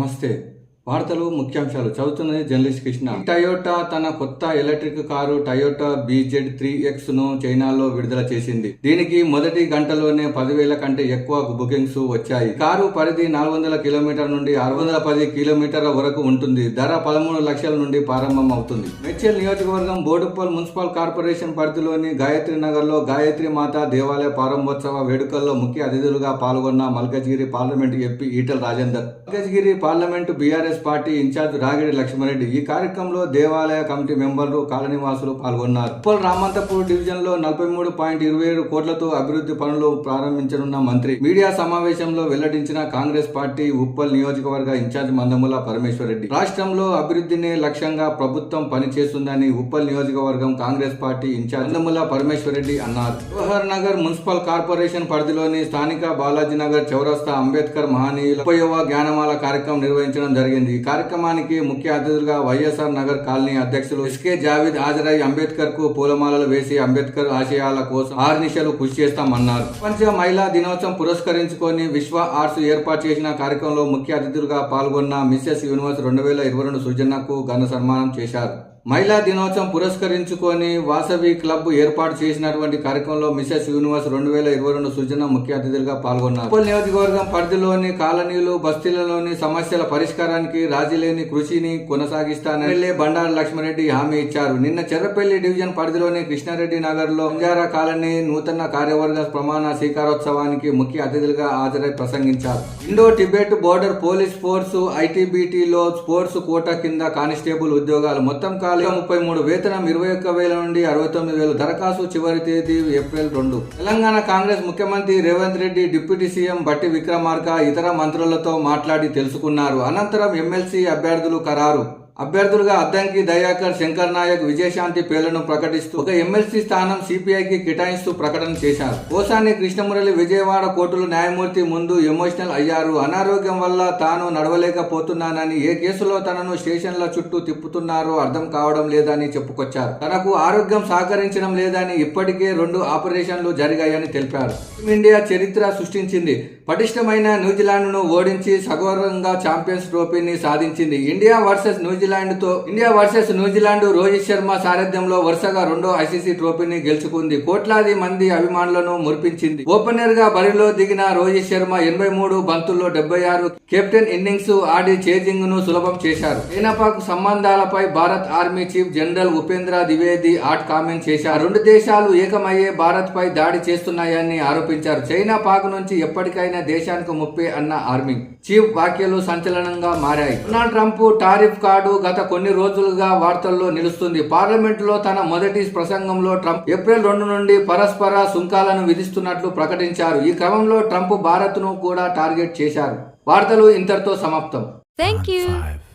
Namaste. వార్తలు ముఖ్యాంశాలు. చదువుతున్నది జర్నలిస్ట్ కృష్ణ. టయోటా తన కొత్త electric car Toyota BZ three ఎక్స్ను చైనాలో విడుదల చేసింది. దీనికి మొదటి గంటలోనే పదివేల కంటే ఎక్కువ బుకింగ్స్ వచ్చాయి. కారు పరిధి నాలుగు వందల కిలోమీటర్ నుండి ఆరు వందల పది కిలోమీటర్ల వరకు ఉంటుంది. ధర పదమూడు లక్షల నుండి ప్రారంభం అవుతుంది మెచ్చల్ నియోజకవర్గం బోడుప్పల్ మున్సిపల్ కార్పొరేషన్ పరిధిలోని గాయత్రి నగర్లో గాయత్రి మాత దేవాలయ ప్రారంభోత్సవ వేడుకల్లో ముఖ్య అతిథులుగా పాల్గొన్న Malkajgiri parliament MP Etela Rajender. Malkajgiri parliament BRS party incharge Ragidi Lakshma Reddy ఈ కార్యక్రమంలో దేవాలయ కమిటీ మెంబర్లు కాలనీవాసులు పాల్గొన్నారు. ఉప్పల్ రామంతపూర్ డివిజన్లో నలభై మూడు పాయింట్ ఇరవై ఏడు కోట్లతో అభివృద్ధి పనులు ప్రారంభించనున్న మంత్రి. మీడియా సమావేశంలో వెల్లడించిన కాంగ్రెస్ పార్టీ ఉప్పల్ నియోజకవర్గ ఇన్ఛార్జ్ మందముల పరమేశ్వర్ రెడ్డి రాష్ట్రంలో అభివృద్ధినే లక్ష్యంగా ప్రభుత్వం పనిచేస్తుందని ఉప్పల్ నియోజకవర్గం కాంగ్రెస్ పార్టీ ఇన్ఛార్జ్ మందముల పరమేశ్వరరెడ్డి అన్నారు. జవహర్ నగర్ మున్సిపల్ కార్పొరేషన్ పరిధిలోని స్థానిక బాలాజీ నగర్ చౌరస్తా అంబేద్కర్ మహనీయుల ఉపయోగ జ్ఞానమాల కార్యక్రమం నిర్వహించడం జరిగింది. ఈ కార్యక్రమానికి ముఖ్య అతిథులుగా వైఎస్ఆర్ నగర్ కాలనీ అధ్యక్షులు ఎస్కే జావేద్ హాజరై అంబేద్కర్కు పూలమాలలు వేసి అంబేద్కర్ ఆశయాల కోసం ఆర్నిశలు కృషి చేస్తామన్నారు. ప్రపంచ మహిళా దినోత్సవం పురస్కరించుకొని విశ్వ ఆర్ట్స్ ఏర్పాటు చేసిన కార్యక్రమంలో ముఖ్య అతిథులుగా పాల్గొన్న మిస్సెస్ యూనివర్స్ రెండు వేల ఇరవై రెండు సుజన్నకు ఘన సన్మానం చేశారు. మహిళా దినోత్సవం పురస్కరించుకొని వాసవి క్లబ్ ఏర్పాటు చేసినటువంటి కార్యక్రమంలో మిసెస్ యూనివర్స్ రెండు వేల ఇరవై రెండు సృజన ముఖ్య అతిథులుగా పాల్గొన్నారు. ఉప్పల్ నియోజకవర్గం పరిధిలోని కాలనీలు బస్తీలలోని సమస్యల పరిష్కారానికి రాజీలేని కృషిని కొనసాగిస్తానని ఎమ్మెల్యే బండారు లక్ష్మారెడ్డి హామీ ఇచ్చారు. నిన్న చెర్రపల్లి డివిజన్ పరిధిలోని కృష్ణారెడ్డి నగర్లో బంజారా కాలనీ నూతన కార్యవర్గ ప్రమాణ స్వీకారోత్సవానికి ముఖ్య అతిథులుగా హాజరై ప్రసంగించారు. Indo Tibet border police force ఐటీబీటీలో sports quota కింద కానిస్టేబుల్ ఉద్యోగాలు మొత్తం కాలం ముప్పై మూడు వేతనం ఇరవై ఒక్క వేల నుండి అరవై తొమ్మిది వేలు దరఖాస్తు చివరి తేదీ ఏప్రిల్ రెండు. తెలంగాణ కాంగ్రెస్ ముఖ్యమంత్రి రేవంత్ రెడ్డి డిప్యూటీ సీఎం బట్టి విక్రమార్క ఇతర మంత్రులతో మాట్లాడి తెలుసుకున్నారు. అనంతరం ఎమ్మెల్సీ అభ్యర్థులు ఖరారు. అభ్యర్థులుగా అద్దంకి దయాకర్ శంకర్ నాయక్ విజయశాంతి పేర్లను ప్రకటిస్తూ ఒక ఎమ్మెల్సీ స్థానం సిపిఐకి కేటాయిస్తూ ప్రకటన చేశారు. కోసాని కృష్ణమురళి విజయవాడ కోర్టులో న్యాయమూర్తి ముందు ఎమోషనల్ అయ్యారు. అనారోగ్యం వల్ల తాను నడవలేకపోతున్నానని ఏ కేసులో తనను స్టేషన్ల చుట్టూ తిప్పుతున్నారో అర్థం కావడం లేదని చెప్పుకొచ్చారు. తనకు ఆరోగ్యం సహకరించడం లేదని ఇప్పటికే రెండు ఆపరేషన్లు జరిగాయని తెలిపారు. ఇండియా చరిత్ర సృష్టించింది. పటిష్టమైన న్యూజిలాండ్ను ఓడించి సగౌరవంగా ఛాంపియన్స్ ట్రోఫీని సాధించింది. ఇండియా వర్సెస్ న్యూజిలాండ్ న్యూజిలాండ్తో India versus New Zealand Rohit Sharma సారథ్యంలో వరుసగా రెండో ఐసీసీ ట్రోఫీని గెలుచుకుంది. కోట్లాది మంది అభిమానులను మురిపించింది. ఓపెనర్గా బరిలో దిగిన రోహిత్ శర్మ ఎనభై మూడు బంతుల్లో డెబ్బై ఆరు కెప్టెన్ ఇన్నింగ్స్ ఆడి చేజింగ్ను సులభం చేశారు. చైనాపాక్ సంబంధాలపై Bharat army chief general Upendra Dwivedi hot comment చేశారు. రెండు దేశాలు ఏకమయ్యే భారత్ పై దాడి చేస్తున్నాయని ఆరోపించారు. చైనా పాక్ నుంచి ఎప్పటికైనా దేశానికి ముప్పే అన్న ఆర్మీ. చీఫ్ వ్యాఖ్యలు సంచలనంగా మారాయి. డొనాల్డ్ ట్రంప్ టారిఫ్ కార్డు గత కొన్ని రోజులుగా వార్తల్లో నిలుస్తుంది పార్లమెంట్లో తన మొదటి ప్రసంగంలో ట్రంప్ ఏప్రిల్ రెండు నుండి పరస్పర సుంకాలను విధిస్తున్నట్లు ప్రకటించారు ఈ క్రమంలో ట్రంప్ భారత్ను కూడా టార్గెట్ చేశారు వార్తలు ఇంతటితో సమాప్తం you. Five.